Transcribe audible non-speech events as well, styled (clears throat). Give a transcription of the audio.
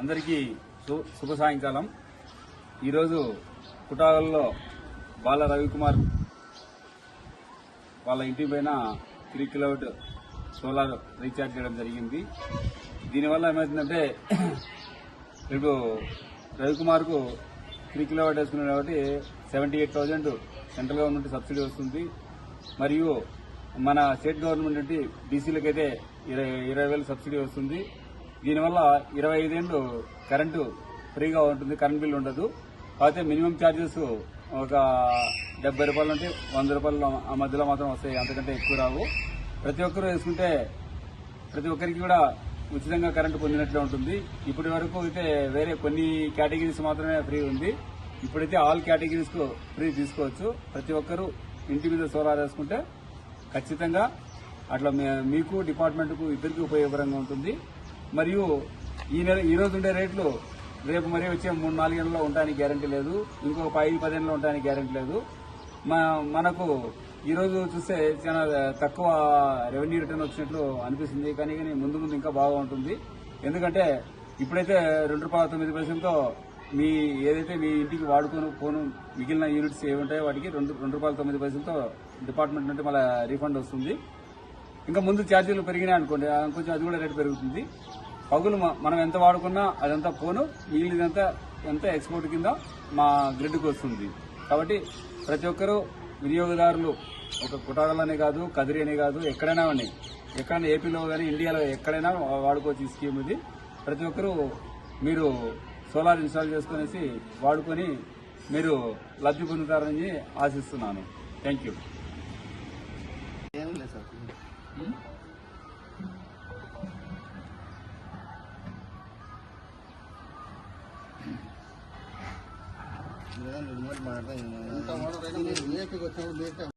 అందరికీ శుభ సాయంకాలం. ఈరోజు కుటాగల్లో బాల రవికుమార్ వాళ్ళ ఇంటి పైన త్రీ కిలోమీటర్ సోలార్ రీఛార్జ్ చేయడం జరిగింది. దీనివల్ల ఏమవుతుందంటే (clears throat) రేపు రవికుమార్కు త్రీ కిలోమీటర్ వేసుకున్నాడు కాబట్టి seventy eight thousand central government subsidy వస్తుంది. మరియు మన స్టేట్ గవర్నమెంట్ నుండి బీసీలకైతే ఇరవై ఇరవై వేలు సబ్సిడీ వస్తుంది. దీనివల్ల ఇరవై ఐదేళ్ళు కరెంటు ఫ్రీగా ఉంటుంది కరెంట్ బిల్ ఉండదు. కాకపోతే మినిమం ఛార్జెస్ ఒక డెబ్బై రూపాయల నుండి వంద రూపాయల ఆ మధ్యలో మాత్రం వస్తాయి అంతకంటే ఎక్కువ రావు. ప్రతి ఒక్కరూ వేసుకుంటే ప్రతి ఒక్కరికి కూడా ఉచితంగా కరెంటు పొందినట్లే ఉంటుంది. ఇప్పటి వరకు అయితే వేరే కొన్ని కేటగిరీస్ మాత్రమే ఫ్రీ ఉంది. ఇప్పుడైతే ఆల్ కేటగిరీస్కు ఫ్రీ తీసుకోవచ్చు. ప్రతి ఒక్కరూ ఇంటి మీద సోలార్ వేసుకుంటే ఖచ్చితంగా అట్లా మీకు డిపార్ట్మెంట్కు ఇద్దరికి ఉపయోగకరంగా ఉంటుంది. మరియు ఈ నెల ఈ రోజు ఉండే రేట్లు రేపు మరి వచ్చే మూడు నాలుగు నెలల్లో ఉండడానికి గ్యారంటీ లేదు. ఇంకొక ఐదు పదేళ్ళలో ఉండడానికి గ్యారంటీ లేదు. మనకు ఈ రోజు చూస్తే చాలా తక్కువ రెవెన్యూ రిటర్న్ వచ్చినట్లు అనిపిస్తుంది. కానీ కానీ ముందు ముందు ఇంకా బాగా ఉంటుంది. ఎందుకంటే ఇప్పుడైతే రెండు రూపాయల తొమ్మిది పైసలతో మీ ఏదైతే మీ ఇంటికి వాడుకొని పోను మిగిలిన యూనిట్స్ ఏవి ఉంటాయో వాటికి రెండు రెండు రూపాయల తొమ్మిది పైసలతో డిపార్ట్మెంట్ నుండి మళ్ళీ రీఫండ్ వస్తుంది. ఇంకా ముందు ఛార్జీలు పెరిగినాయి అనుకోండి కొంచెం అది కూడా రేటు పెరుగుతుంది. పగులు మ- మనం ఎంత వాడుకున్నా అదంతా పోను మిగిలినంతా ఎంత ఎక్స్పోర్ట్ కింద మా గ్రిడ్కి వస్తుంది. కాబట్టి ప్రతి ఒక్కరూ వినియోగదారులు ఒక కుటాగలనే కాదు కదిరి అనే కాదు ఎక్కడైనా ఉన్నాయి ఎక్కడైనా ఏపీలో కానీ ఇండియాలో ఎక్కడైనా వాడుకోవచ్చు ఈ స్కీమ్ ఇది. ప్రతి ఒక్కరూ మీరు సోలార్ ఇన్స్టాల్ చేసుకునేసి వాడుకొని మీరు లబ్ధి పొందుతారని ఆశిస్తున్నాను. థ్యాంక్ యూ ಮಾಡ್ದೆ ಬೇಕು